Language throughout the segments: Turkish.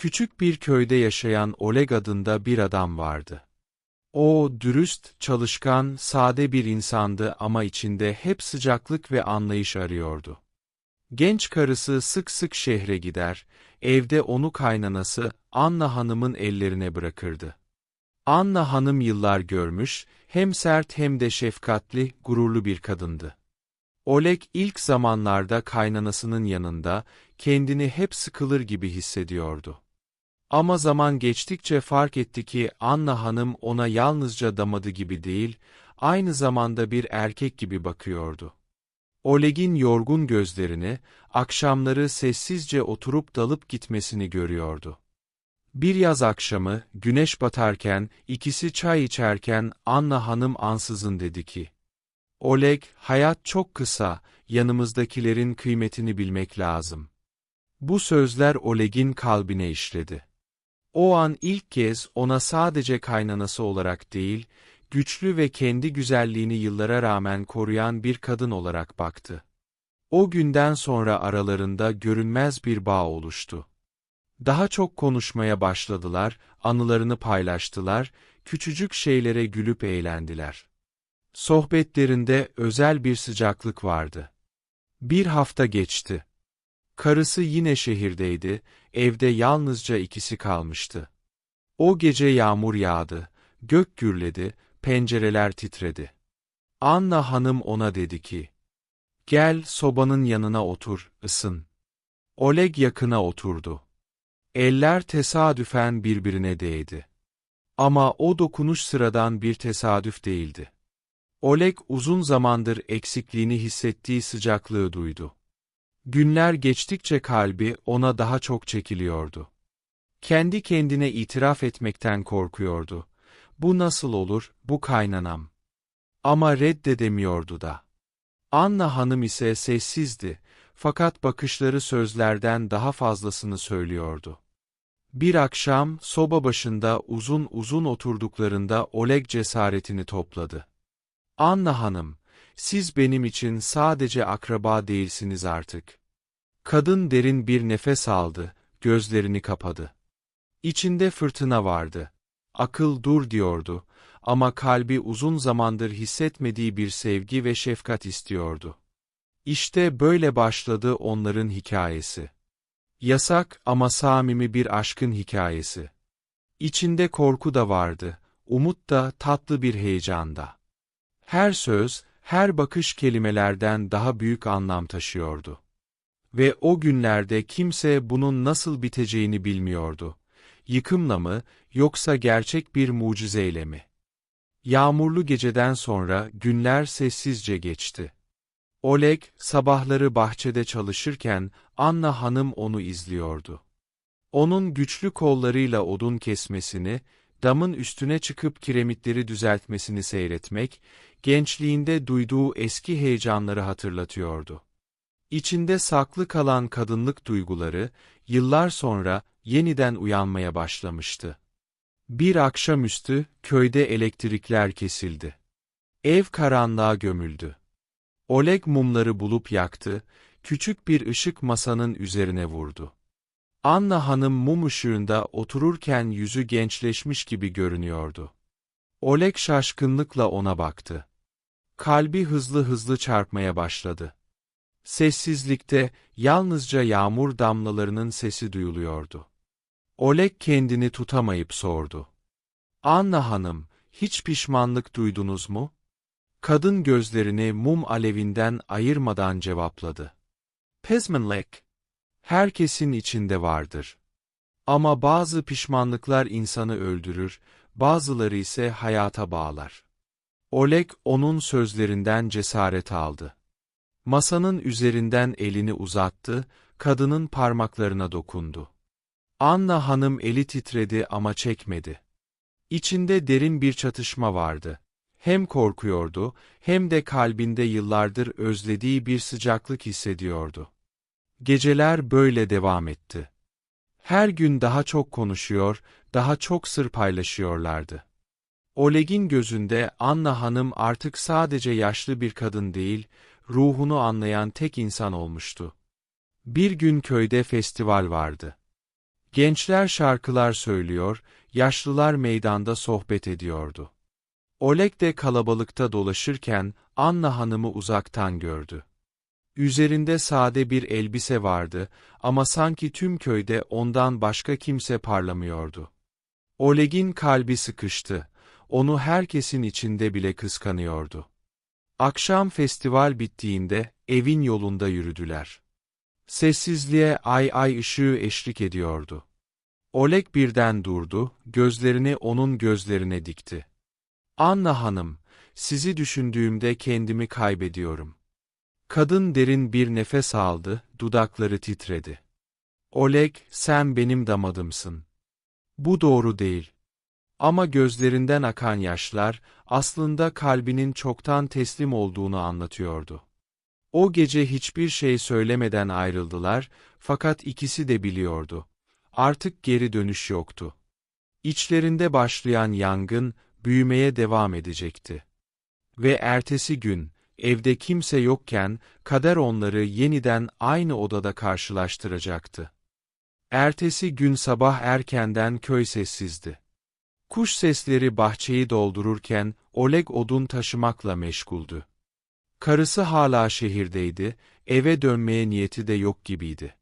Küçük bir köyde yaşayan Oleg adında bir adam vardı. O, dürüst, çalışkan, sade bir insandı ama içinde hep sıcaklık ve anlayış arıyordu. Genç karısı sık sık şehre gider, evde onu kaynanası Anna Hanım'ın ellerine bırakırdı. Anna Hanım yıllar görmüş, hem sert hem de şefkatli, gururlu bir kadındı. Oleg ilk zamanlarda kaynanasının yanında, kendini hep sıkılır gibi hissediyordu. Ama zaman geçtikçe fark etti ki Anna Hanım ona yalnızca damadı gibi değil, aynı zamanda bir erkek gibi bakıyordu. Oleg'in yorgun gözlerini, akşamları sessizce oturup dalıp gitmesini görüyordu. Bir yaz akşamı, güneş batarken, ikisi çay içerken Anna Hanım ansızın dedi ki, Oleg, hayat çok kısa, yanımızdakilerin kıymetini bilmek lazım. Bu sözler Oleg'in kalbine işledi. O an ilk kez ona sadece kaynanası olarak değil, güçlü ve kendi güzelliğini yıllara rağmen koruyan bir kadın olarak baktı. O günden sonra aralarında görünmez bir bağ oluştu. Daha çok konuşmaya başladılar, anılarını paylaştılar, küçücük şeylere gülüp eğlendiler. Sohbetlerinde özel bir sıcaklık vardı. Bir hafta geçti. Karısı yine şehirdeydi, evde yalnızca ikisi kalmıştı. O gece yağmur yağdı, gök gürledi, pencereler titredi. Anna hanım ona dedi ki, Gel sobanın yanına otur, ısın. Oleg yakına oturdu. Eller tesadüfen birbirine değdi. Ama o dokunuş sıradan bir tesadüf değildi. Oleg uzun zamandır eksikliğini hissettiği sıcaklığı duydu. Günler geçtikçe kalbi ona daha çok çekiliyordu. Kendi kendine itiraf etmekten korkuyordu. Bu nasıl olur, bu kaynanam. Ama reddedemiyordu da. Anna hanım ise sessizdi, fakat bakışları sözlerden daha fazlasını söylüyordu. Bir akşam, soba başında uzun uzun oturduklarında Oleg cesaretini topladı. Anna hanım, siz benim için sadece akraba değilsiniz artık. Kadın derin bir nefes aldı, gözlerini kapadı. İçinde fırtına vardı. Akıl dur diyordu ama kalbi uzun zamandır hissetmediği bir sevgi ve şefkat istiyordu. İşte böyle başladı onların hikayesi. Yasak ama samimi bir aşkın hikayesi. İçinde korku da vardı, umut da tatlı bir heyecanda. Her söz, her bakış kelimelerden daha büyük anlam taşıyordu. Ve o günlerde kimse bunun nasıl biteceğini bilmiyordu. Yıkımla mı, yoksa gerçek bir mucizeyle mi? Yağmurlu geceden sonra günler sessizce geçti. Oleg, sabahları bahçede çalışırken Anna hanım onu izliyordu. Onun güçlü kollarıyla odun kesmesini, damın üstüne çıkıp kiremitleri düzeltmesini seyretmek, gençliğinde duyduğu eski heyecanları hatırlatıyordu. İçinde saklı kalan kadınlık duyguları, yıllar sonra yeniden uyanmaya başlamıştı. Bir akşamüstü, köyde elektrikler kesildi. Ev karanlığa gömüldü. Oleg mumları bulup yaktı, küçük bir ışık masanın üzerine vurdu. Anna hanım mum ışığında otururken yüzü gençleşmiş gibi görünüyordu. Oleg şaşkınlıkla ona baktı. Kalbi hızlı hızlı çarpmaya başladı. Sessizlikte yalnızca yağmur damlalarının sesi duyuluyordu. Oleg kendini tutamayıp sordu. Anna hanım, hiç pişmanlık duydunuz mu? Kadın gözlerini mum alevinden ayırmadan cevapladı. Pezmenlek, herkesin içinde vardır. Ama bazı pişmanlıklar insanı öldürür, bazıları ise hayata bağlar. Oleg onun sözlerinden cesaret aldı. Masanın üzerinden elini uzattı, kadının parmaklarına dokundu. Anna hanım eli titredi ama çekmedi. İçinde derin bir çatışma vardı. Hem korkuyordu, hem de kalbinde yıllardır özlediği bir sıcaklık hissediyordu. Geceler böyle devam etti. Her gün daha çok konuşuyor, daha çok sır paylaşıyorlardı. Oleg'in gözünde Anna hanım artık sadece yaşlı bir kadın değil, ruhunu anlayan tek insan olmuştu. Bir gün köyde festival vardı. Gençler şarkılar söylüyor, yaşlılar meydanda sohbet ediyordu. Oleg de kalabalıkta dolaşırken Anna hanımı uzaktan gördü. Üzerinde sade bir elbise vardı ama sanki tüm köyde ondan başka kimse parlamıyordu. Oleg'in kalbi sıkıştı. Onu herkesin içinde bile kıskanıyordu. Akşam festival bittiğinde evin yolunda yürüdüler. Sessizliğe ay ay ışığı eşlik ediyordu. Oleg birden durdu, gözlerini onun gözlerine dikti. Anna hanım, sizi düşündüğümde kendimi kaybediyorum. Kadın derin bir nefes aldı, dudakları titredi. Oleg, sen benim damadımsın. Bu doğru değil. Ama gözlerinden akan yaşlar, aslında kalbinin çoktan teslim olduğunu anlatıyordu. O gece hiçbir şey söylemeden ayrıldılar, fakat ikisi de biliyordu. Artık geri dönüş yoktu. İçlerinde başlayan yangın, büyümeye devam edecekti. Ve ertesi gün, evde kimse yokken, kader onları yeniden aynı odada karşılaştıracaktı. Ertesi gün sabah erkenden köy sessizdi. Kuş sesleri bahçeyi doldururken, Oleg odun taşımakla meşguldü. Karısı hala şehirdeydi, eve dönmeye niyeti de yok gibiydi.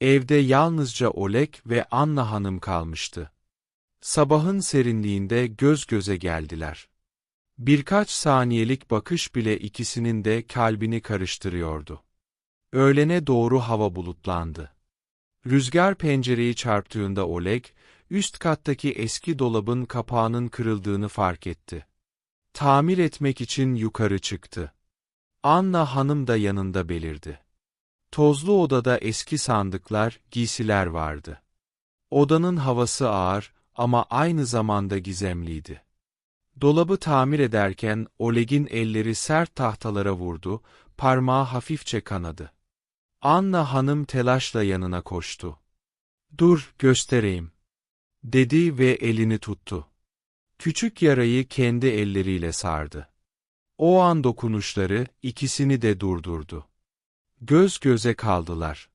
Evde yalnızca Oleg ve Anna hanım kalmıştı. Sabahın serinliğinde göz göze geldiler. Birkaç saniyelik bakış bile ikisinin de kalbini karıştırıyordu. Öğlene doğru hava bulutlandı. Rüzgar pencereyi çarptığında Oleg, üst kattaki eski dolabın kapağının kırıldığını fark etti. Tamir etmek için yukarı çıktı. Anna hanım da yanında belirdi. Tozlu odada eski sandıklar, giysiler vardı. Odanın havası ağır ama aynı zamanda gizemliydi. Dolabı tamir ederken Oleg'in elleri sert tahtalara vurdu, parmağı hafifçe kanadı. Anna hanım telaşla yanına koştu. Dur, göstereyim. Dedi ve elini tuttu. Küçük yarayı kendi elleriyle sardı. O an dokunuşları ikisini de durdurdu. Göz göze kaldılar.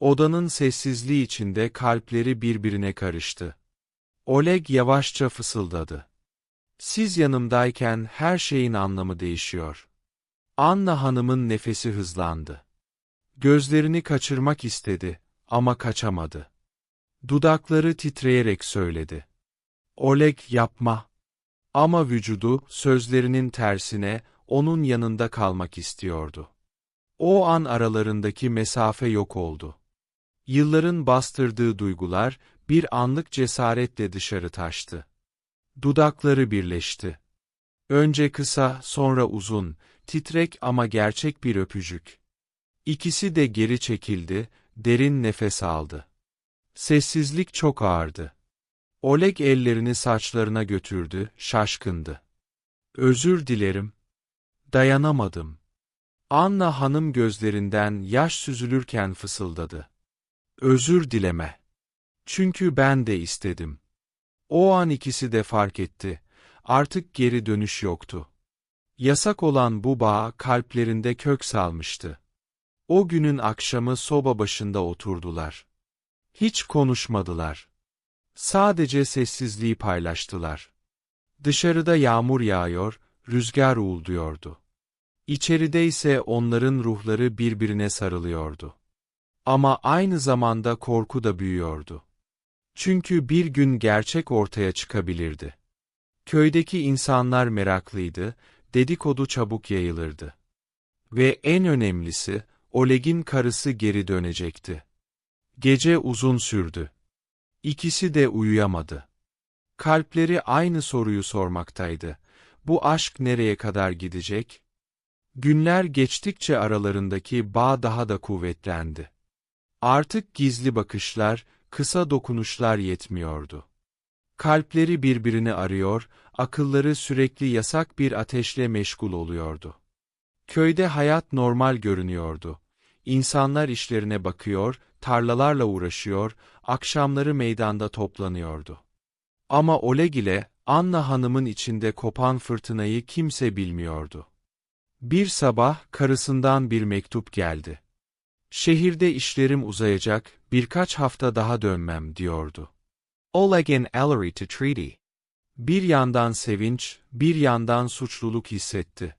Odanın sessizliği içinde kalpleri birbirine karıştı. Oleg yavaşça fısıldadı. Siz yanımdayken her şeyin anlamı değişiyor. Anna hanımın nefesi hızlandı. Gözlerini kaçırmak istedi ama kaçamadı. Dudakları titreyerek söyledi. Oleg yapma. Ama vücudu sözlerinin tersine onun yanında kalmak istiyordu. O an aralarındaki mesafe yok oldu. Yılların bastırdığı duygular bir anlık cesaretle dışarı taştı. Dudakları birleşti. Önce kısa, sonra uzun, titrek ama gerçek bir öpücük. İkisi de geri çekildi, derin nefes aldı. Sessizlik çok ağırdı. Oleg ellerini saçlarına götürdü, şaşkındı. Özür dilerim. Dayanamadım. Anna hanım gözlerinden yaş süzülürken fısıldadı. Özür dileme. Çünkü ben de istedim. O an ikisi de fark etti. Artık geri dönüş yoktu. Yasak olan bu bağ kalplerinde kök salmıştı. O günün akşamı soba başında oturdular. Hiç konuşmadılar. Sadece sessizliği paylaştılar. Dışarıda yağmur yağıyor, rüzgar uğulduyordu. İçeride ise onların ruhları birbirine sarılıyordu. Ama aynı zamanda korku da büyüyordu. Çünkü bir gün gerçek ortaya çıkabilirdi. Köydeki insanlar meraklıydı, dedikodu çabuk yayılırdı. Ve en önemlisi, Oleg'in karısı geri dönecekti. Gece uzun sürdü. İkisi de uyuyamadı. Kalpleri aynı soruyu sormaktaydı. Bu aşk nereye kadar gidecek? Günler geçtikçe aralarındaki bağ daha da kuvvetlendi. Artık gizli bakışlar, kısa dokunuşlar yetmiyordu. Kalpleri birbirini arıyor, akılları sürekli yasak bir ateşle meşgul oluyordu. Köyde hayat normal görünüyordu. İnsanlar işlerine bakıyor, tarlalarla uğraşıyor, akşamları meydanda toplanıyordu. Ama Oleg ile Anna hanımın içinde kopan fırtınayı kimse bilmiyordu. Bir sabah karısından bir mektup geldi. Şehirde işlerim uzayacak, birkaç hafta daha dönmem diyordu. Oleg'in Ellery to Treaty. Bir yandan sevinç, bir yandan suçluluk hissetti.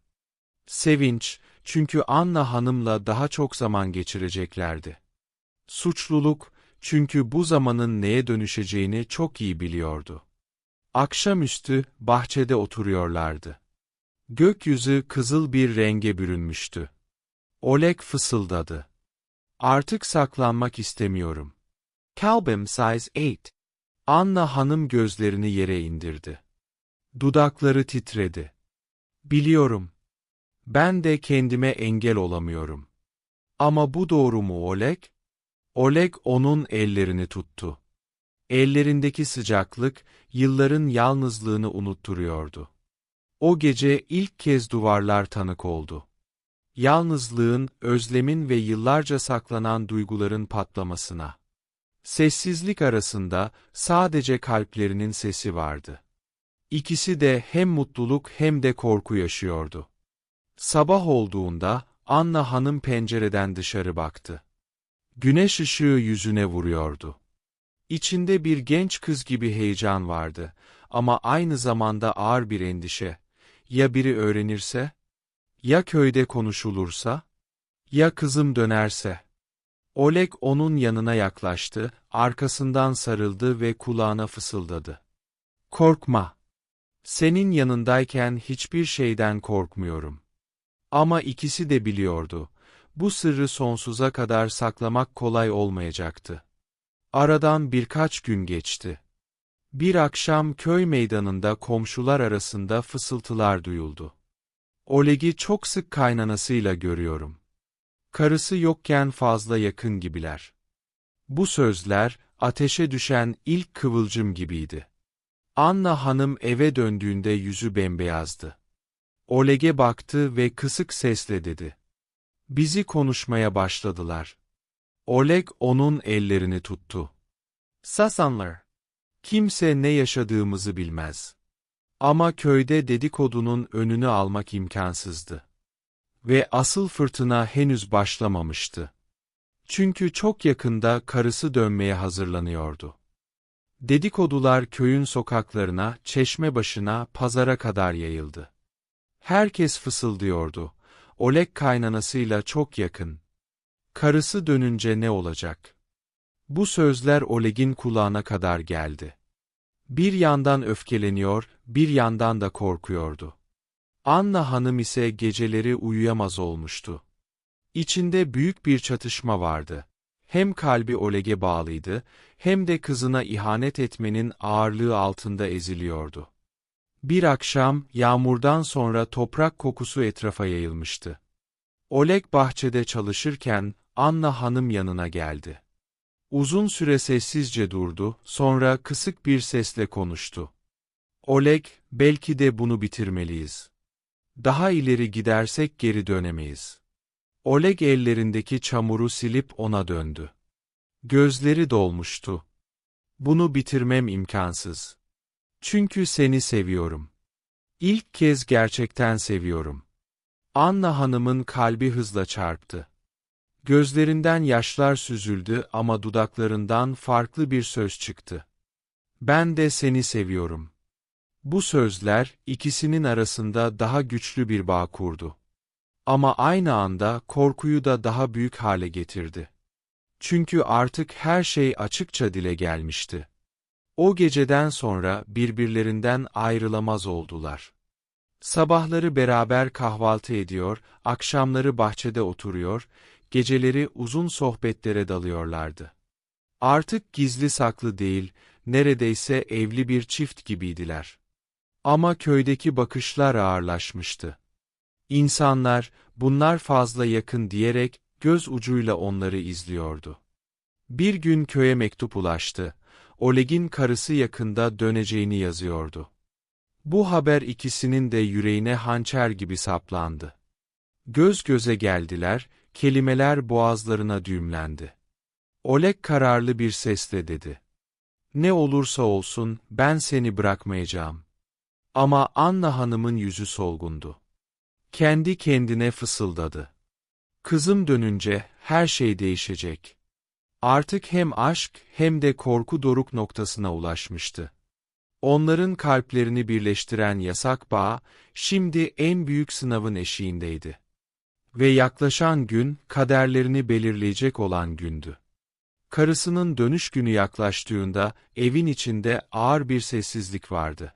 Sevinç, çünkü Anna hanımla daha çok zaman geçireceklerdi. Suçluluk, çünkü bu zamanın neye dönüşeceğini çok iyi biliyordu. Akşamüstü bahçede oturuyorlardı. Gökyüzü kızıl bir renge bürünmüştü. Oleg fısıldadı. Artık saklanmak istemiyorum. Kalbim size 8. Anna hanım gözlerini yere indirdi. Dudakları titredi. Biliyorum. Ben de kendime engel olamıyorum. Ama bu doğru mu Oleg? Oleg onun ellerini tuttu. Ellerindeki sıcaklık, yılların yalnızlığını unutturuyordu. O gece ilk kez duvarlar tanık oldu. Yalnızlığın, özlemin ve yıllarca saklanan duyguların patlamasına. Sessizlik arasında sadece kalplerinin sesi vardı. İkisi de hem mutluluk hem de korku yaşıyordu. Sabah olduğunda Anna hanım pencereden dışarı baktı. Güneş ışığı yüzüne vuruyordu. İçinde bir genç kız gibi heyecan vardı ama aynı zamanda ağır bir endişe. Ya biri öğrenirse? Ya köyde konuşulursa? Ya kızım dönerse? Oleg onun yanına yaklaştı, arkasından sarıldı ve kulağına fısıldadı. Korkma. Senin yanındayken hiçbir şeyden korkmuyorum. Ama ikisi de biliyordu. Bu sırrı sonsuza kadar saklamak kolay olmayacaktı. Aradan birkaç gün geçti. Bir akşam köy meydanında komşular arasında fısıltılar duyuldu. Oleg'i çok sık kaynanasıyla görüyorum. Karısı yokken fazla yakın gibiler. Bu sözler, ateşe düşen ilk kıvılcım gibiydi. Anna hanım eve döndüğünde yüzü bembeyazdı. Oleg'e baktı ve kısık sesle dedi. Bizi konuşmaya başladılar. Oleg onun ellerini tuttu. Sasanlar. Kimse ne yaşadığımızı bilmez. Ama köyde dedikodunun önünü almak imkansızdı. Ve asıl fırtına henüz başlamamıştı. Çünkü çok yakında karısı dönmeye hazırlanıyordu. Dedikodular köyün sokaklarına, çeşme başına, pazara kadar yayıldı. Herkes fısıldıyordu. Oleg kaynanasıyla çok yakın. Karısı dönünce ne olacak? Bu sözler Oleg'in kulağına kadar geldi. Bir yandan öfkeleniyor, bir yandan da korkuyordu. Anna hanım ise geceleri uyuyamaz olmuştu. İçinde büyük bir çatışma vardı. Hem kalbi Oleg'e bağlıydı, hem de kızına ihanet etmenin ağırlığı altında eziliyordu. Bir akşam, yağmurdan sonra toprak kokusu etrafa yayılmıştı. Oleg bahçede çalışırken, Anna hanım yanına geldi. Uzun süre sessizce durdu, sonra kısık bir sesle konuştu. Oleg, belki de bunu bitirmeliyiz. Daha ileri gidersek geri dönemeyiz. Oleg ellerindeki çamuru silip ona döndü. Gözleri dolmuştu. Bunu bitirmem imkansız. Çünkü seni seviyorum. İlk kez gerçekten seviyorum. Anna hanımın kalbi hızla çarptı. Gözlerinden yaşlar süzüldü ama dudaklarından farklı bir söz çıktı. Ben de seni seviyorum. Bu sözler, ikisinin arasında daha güçlü bir bağ kurdu. Ama aynı anda korkuyu da daha büyük hale getirdi. Çünkü artık her şey açıkça dile gelmişti. O geceden sonra birbirlerinden ayrılamaz oldular. Sabahları beraber kahvaltı ediyor, akşamları bahçede oturuyor, geceleri uzun sohbetlere dalıyorlardı. Artık gizli saklı değil, neredeyse evli bir çift gibiydiler. Ama köydeki bakışlar ağırlaşmıştı. İnsanlar, bunlar fazla yakın diyerek göz ucuyla onları izliyordu. Bir gün köye mektup ulaştı. Oleg'in karısı yakında döneceğini yazıyordu. Bu haber ikisinin de yüreğine hançer gibi saplandı. Göz göze geldiler, kelimeler boğazlarına düğümlendi. Oleg kararlı bir sesle dedi. Ne olursa olsun ben seni bırakmayacağım. Ama Anna hanımın yüzü solgundu. Kendi kendine fısıldadı. Kızım dönünce her şey değişecek. Artık hem aşk hem de korku doruk noktasına ulaşmıştı. Onların kalplerini birleştiren yasak bağ, şimdi en büyük sınavın eşiğindeydi. Ve yaklaşan gün, kaderlerini belirleyecek olan gündü. Karısının dönüş günü yaklaştığında, evin içinde ağır bir sessizlik vardı.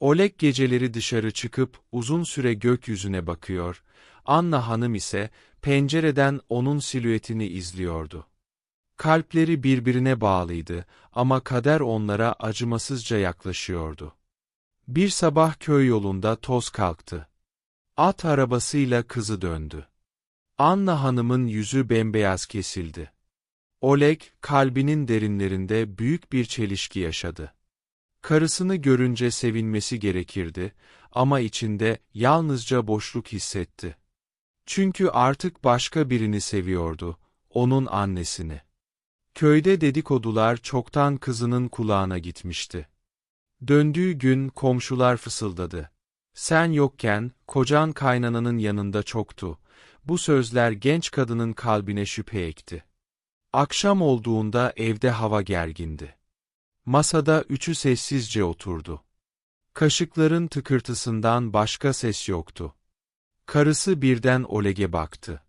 Oleg geceleri dışarı çıkıp uzun süre gökyüzüne bakıyor, Anna hanım ise pencereden onun silüetini izliyordu. Kalpleri birbirine bağlıydı ama kader onlara acımasızca yaklaşıyordu. Bir sabah köy yolunda toz kalktı. At arabasıyla kızı döndü. Anna hanımın yüzü bembeyaz kesildi. Oleg, kalbinin derinlerinde büyük bir çelişki yaşadı. Karısını görünce sevinmesi gerekirdi ama içinde yalnızca boşluk hissetti. Çünkü artık başka birini seviyordu, onun annesini. Köyde dedikodular çoktan kızının kulağına gitmişti. Döndüğü gün komşular fısıldadı. Sen yokken, kocan kaynananın yanında çoktu. Bu sözler genç kadının kalbine şüphe ekti. Akşam olduğunda evde hava gergindi. Masada üçü sessizce oturdu. Kaşıkların tıkırtısından başka ses yoktu. Karısı birden Oleg'e baktı.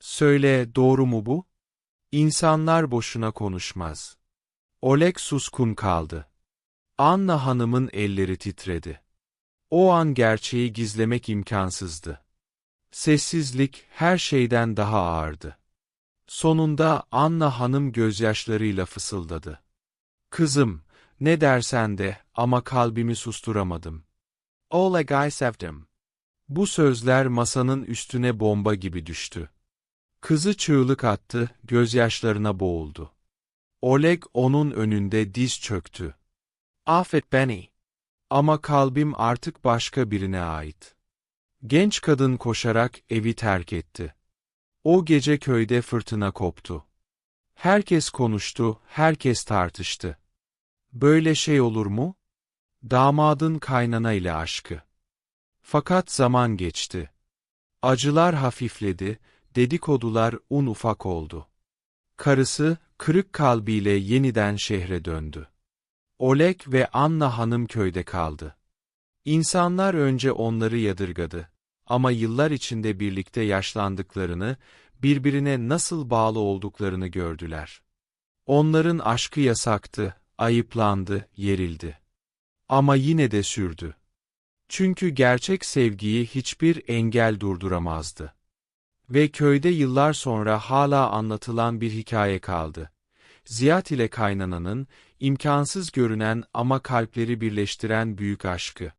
Söyle, doğru mu bu? İnsanlar boşuna konuşmaz. Oleg suskun kaldı. Anna hanımın elleri titredi. O an gerçeği gizlemek imkansızdı. Sessizlik her şeyden daha ağırdı. Sonunda Anna hanım gözyaşlarıyla fısıldadı. Kızım, ne dersen de ama kalbimi susturamadım. Oleg I sevdim. Bu sözler masanın üstüne bomba gibi düştü. Kızı çığlık attı, gözyaşlarına boğuldu. Oleg onun önünde diz çöktü. Affet beni. Ama kalbim artık başka birine ait. Genç kadın koşarak evi terk etti. O gece köyde fırtına koptu. Herkes konuştu, herkes tartıştı. Böyle şey olur mu? Damadın kaynana ile aşkı. Fakat zaman geçti. Acılar hafifledi, dedikodular un ufak oldu. Karısı, kırık kalbiyle yeniden şehre döndü. Oleg ve Anna hanım köyde kaldı. İnsanlar önce onları yadırgadı. Ama yıllar içinde birlikte yaşlandıklarını, birbirine nasıl bağlı olduklarını gördüler. Onların aşkı yasaktı, ayıplandı, yerildi. Ama yine de sürdü. Çünkü gerçek sevgiyi hiçbir engel durduramazdı. Ve köyde yıllar sonra hala anlatılan bir hikaye kaldı. Ziyad ile kaynananın, imkansız görünen ama kalpleri birleştiren büyük aşkı.